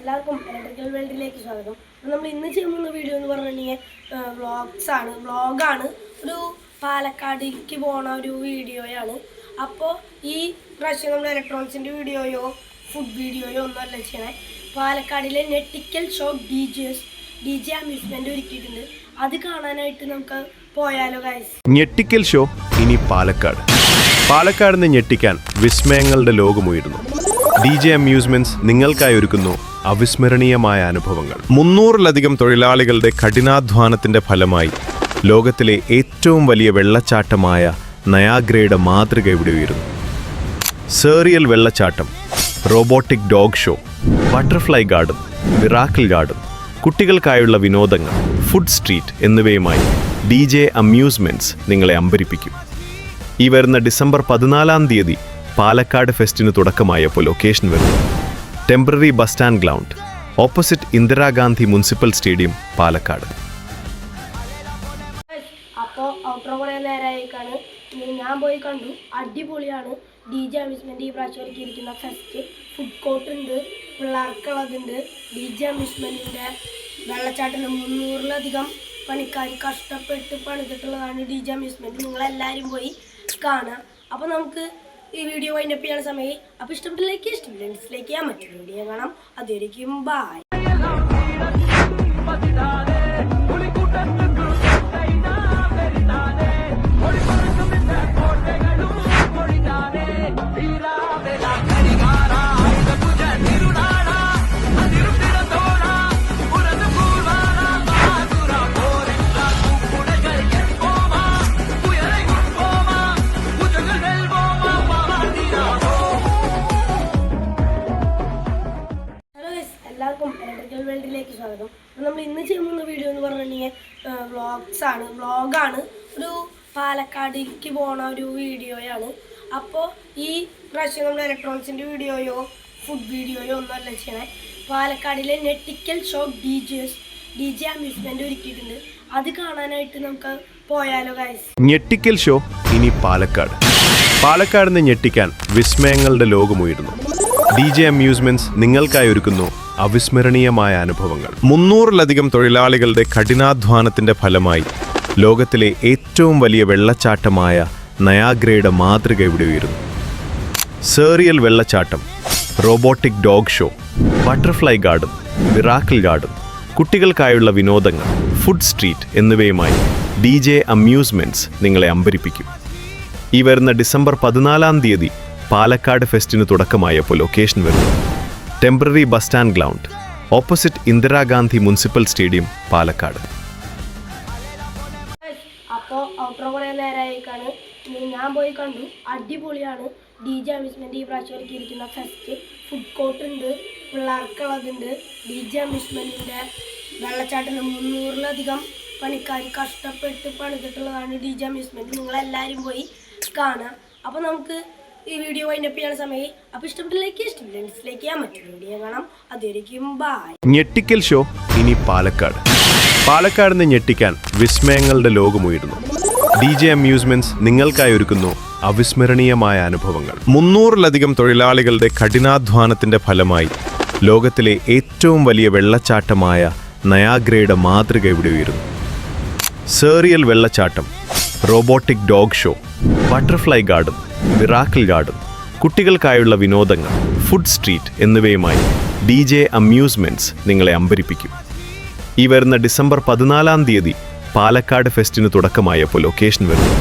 എല്ലാവർക്കും ഇലക്ട്രിക്കൽ വേൾഡിലേക്ക് സ്വാഗതം. അപ്പോൾ നമ്മൾ ഇന്ന് ചെയ്യുന്ന വീഡിയോ എന്ന് പറഞ്ഞിട്ടുണ്ടെങ്കിൽ വ്ളോഗ്സ് ആണ്. വ്ളോഗാണ് ഒരു പാലക്കാടിലേക്ക് പോണ ഒരു വീഡിയോയാണ് അപ്പോൾ ഈ പ്രാവശ്യം നമ്മൾ ഇലക്ട്രോണിക്സിന്റെ വീഡിയോയോ ഫുഡ് വീഡിയോയോ ഒന്നും അല്ല ചെയ്യണേ. പാലക്കാടിലെ നെറ്റിക്കൽ show D J D J amusement ഒരുക്കിയിട്ടുണ്ട്. അത് കാണാനായിട്ട് നമുക്ക് പോയാലോ ഗൈസ് ഞെട്ടിക്കൽ ഷോ ഇനി പാലക്കാട്. പാലക്കാട് നിന്ന് ഞെട്ടിക്കാൻ വിസ്മയങ്ങളുടെ ലോകമുയരുന്നു ഡി ജെ അമ്യൂസ്മെന്റ്സ് നിങ്ങൾക്കായി ഒരുക്കുന്നു അവിസ്മരണീയമായ അനുഭവങ്ങൾ. മുന്നൂറിലധികം തൊഴിലാളികളുടെ കഠിനാധ്വാനത്തിന്റെ ഫലമായി ലോകത്തിലെ ഏറ്റവും വലിയ വെള്ളച്ചാട്ടമായ നയാഗ്രയുടെ മാതൃക ഇവിടെ ഉയരുന്നു. സേറിയൽ വെള്ളച്ചാട്ടം robotic dog show butterfly garden miracle garden കുട്ടികൾക്കായുള്ള വിനോദങ്ങൾ ഫുഡ് സ്ട്രീറ്റ് എന്നിവയുമായി ഡി ജെ അമ്യൂസ്മെന്റ്സ് നിങ്ങളെ അമ്പരിപ്പിക്കും. ഈ വരുന്ന ഡിസംബർ പതിനാലാം തീയതി പാലക്കാട് ഫെസ്റ്റിന് തുടക്കമായപ്പോൾ ലൊക്കേഷൻ വരുന്നു. Temporary bus stand ground. Opposite Indira Gandhi municipal stadium Palakkad. അപ്പോൾ ഞാൻ പോയി കണ്ടു. അടിപൊളിയാണ്. ഡി ജെ അമ്യൂസ്മെന്റ് ഈ പ്രാവശ്യം ഒരുക്കിയിരിക്കുന്ന ഫെസ്റ്റ് ഫുഡ് കോർട്ട് ഉണ്ട്. പിള്ളേർക്കുള്ളതുണ്ട്. ഡി ജെ അമ്യൂസ്മെന്റിന്റെ വെള്ളച്ചാട്ടത്തിൽ മുന്നൂറിലധികം പണിക്കാർ കഷ്ടപ്പെട്ട് പണിതിട്ടുള്ളതാണ് ഡി ജെ അമ്യൂസ്മെന്റ് നിങ്ങളെല്ലാവരും പോയി കാണാം അപ്പോൾ നമുക്ക് ഈ വീഡിയോ വൈൻഡപ്പ് ചെയ്യാൻ സമയം ലൈക്ക് ഇഷ്ടമില്ല. ഡിസ്ലൈക്ക് ചെയ്യാൻ മറ്റൊരു വീഡിയോ കാണാം. അതുവരെയും ബായ് എല്ലാവർക്കും ഇലക്ട്രിക്കൽ വേൾഡിലേക്ക് സ്വാഗതം. നമ്മൾ ഇന്ന് ചെയ്യുന്ന വീഡിയോ എന്ന് പറഞ്ഞിട്ടുണ്ടെങ്കിൽ വ്ളോഗ്സ് ആണ്. വ്ളോഗാണ് ഒരു പാലക്കാടിലേക്ക് പോണ ഒരു വീഡിയോയാണ് അപ്പോൾ ഈ പ്രാവശ്യം നമ്മൾ ഇലക്ട്രോണിക്സിന്റെ വീഡിയോയോ ഫുഡ് വീഡിയോയോ ഒന്നും അല്ല ചെയ്യണേ. പാലക്കാടിലെ നെറ്റിക്കൽ show D Js D J amusement ഒരുക്കിയിട്ടുണ്ട്. അത് കാണാനായിട്ട് നമുക്ക് പോയാലോ ഗൈസ് ഞെട്ടിക്കൽ ഷോ ഇനി പാലക്കാട്. പാലക്കാട് നിന്ന് ഞെട്ടിക്കാൻ വിസ്മയങ്ങളുടെ ലോകമുയരുന്നു ഡി ജെ അമ്യൂസ്മെന്റ്സ് നിങ്ങൾക്കായി ഒരുക്കുന്നു അവിസ്മരണീയമായ അനുഭവങ്ങൾ. മുന്നൂറിലധികം തൊഴിലാളികളുടെ കഠിനാധ്വാനത്തിന്റെ ഫലമായി ലോകത്തിലെ ഏറ്റവും വലിയ വെള്ളച്ചാട്ടമായ നയാഗ്രയുടെ മാതൃക ഇവിടെ ഉയരുന്നു. സേറിയൽ വെള്ളച്ചാട്ടം robotic dog show butterfly garden miracle garden കുട്ടികൾക്കായുള്ള വിനോദങ്ങൾ ഫുഡ് സ്ട്രീറ്റ് എന്നിവയുമായി ഡി ജെ അമ്യൂസ്മെന്റ്സ് നിങ്ങളെ അമ്പരിപ്പിക്കും. ഈ വരുന്ന ഡിസംബർ പതിനാലാം തീയതി പാലക്കാട് ഫെസ്റ്റിന് തുടക്കമായപ്പോൾ ലൊക്കേഷൻ വരുന്നു. Temporary bus stand ground opposite Indira Gandhi municipal stadium Palakkad അപ്പോൾ ഔട്ടർ കുറേ നേരമായിക്കാണ് ഞാൻ പോയി കണ്ടു. അടിപൊളിയാണ്. ഡി ജെ അമ്യൂസ്മെന്റ് ഈ പ്രാവശ്യം ഒരുക്കിയിരിക്കുന്ന ഫെസ്റ്റ് ഫുഡ് കോർട്ട് ഉണ്ട്. പിള്ളേർക്കുള്ളതുണ്ട് ഡി ജെ അമ്യൂസ്മെന്റിന്റെ വെള്ളച്ചാട്ടത്തിൽ മുന്നൂറിലധികം പണിക്കാർ കഷ്ടപ്പെട്ട് പണിതിട്ടുള്ളതാണ് ഡി ജെ അമ്യൂസ്മെന്റ് നിങ്ങളെല്ലാവരും പോയി കാണാം അപ്പോൾ നമുക്ക് ഈ വീഡിയോ വൈൻഡപ്പ് ചെയ്യാൻ സമയം. അപ്പോൾ ഇഷ്ടപ്പെട്ടില്ലേക്ക് ഇഷ്ടപ്പെട്ടിലേക്ക് ഞാൻ മറ്റൊരു വീഡിയോ കാണാം. അതിരിക്കും ബായ് ഞെട്ടിക്കൽ ഷോ ഇനി പാലക്കാട്. പാലക്കാട് നിന്ന് ഞെട്ടിക്കാൻ വിസ്മയങ്ങളുടെ ലോകമുയരുന്നു ഡി ജെ അമ്യൂസ്മെന്റ്സ് നിങ്ങൾക്കായി ഒരുക്കുന്നു അവിസ്മരണീയമായ അനുഭവങ്ങൾ. മുന്നൂറിലധികം തൊഴിലാളികളുടെ കഠിനാധ്വാനത്തിന്റെ ഫലമായി ലോകത്തിലെ ഏറ്റവും വലിയ വെള്ളച്ചാട്ടമായ നയാഗ്രയുടെ മാതൃക ഇവിടെ ഉയരുന്നു. സേറിയൽ വെള്ളച്ചാട്ടം robotic dog show butterfly garden miracle garden കുട്ടികൾക്കായുള്ള വിനോദങ്ങൾ ഫുഡ് സ്ട്രീറ്റ് എന്നിവയുമായി ഡി ജെ അമ്യൂസ്മെന്റ്സ് നിങ്ങളെ അമ്പരിപ്പിക്കും. ഈ വരുന്ന ഡിസംബർ പതിനാലാം തീയതി പാലക്കാട് ഫെസ്റ്റിന് തുടക്കമായപ്പോൾ ലൊക്കേഷൻ വരുന്നു.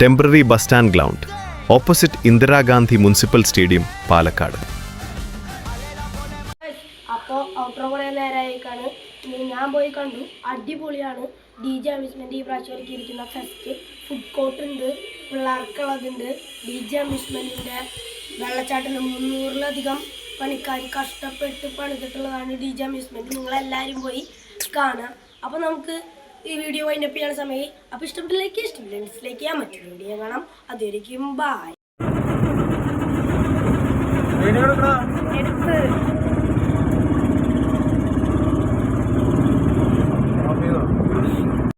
Temporary bus stand ground opposite Indira Gandhi municipal stadium Palakkad. അപ്പോൾ ഔട്ടർ കുറേ നേരമായിക്കാണ് ഞാൻ പോയി കണ്ടു. അടിപൊളിയാണ്. ഡി ജെ ഈ പ്രാവശ്യം ഒരുക്കിയിരിക്കുന്ന ഫെസ്റ്റ് ഫുഡ് കോർട്ട് ഉണ്ട്. പിള്ളേർക്കുള്ളതുണ്ട് ഡി ജെ അമ്യൂസ്മെന്റിന്റെ വെള്ളച്ചാട്ടത്തിൽ മുന്നൂറിലധികം പണിക്കാർ കഷ്ടപ്പെട്ട് പണിതിട്ടുള്ളതാണ് ഡി ജെ അമ്യൂസ്മെന്റ് നിങ്ങളെല്ലാവരും പോയി കാണാം അപ്പോൾ നമുക്ക് ഈ വീഡിയോ വൈൻഡപ്പ് ചെയ്യാൻ സമയം. അപ്പോൾ ഇഷ്ടപ്പെട്ടില്ലേക്ക് ഇഷ്ടമില്ല ഡിസ്ലൈക്ക് ചെയ്യാൻ മറ്റൊരു വീഡിയോ കാണാം. അതുവരെയും ബായ്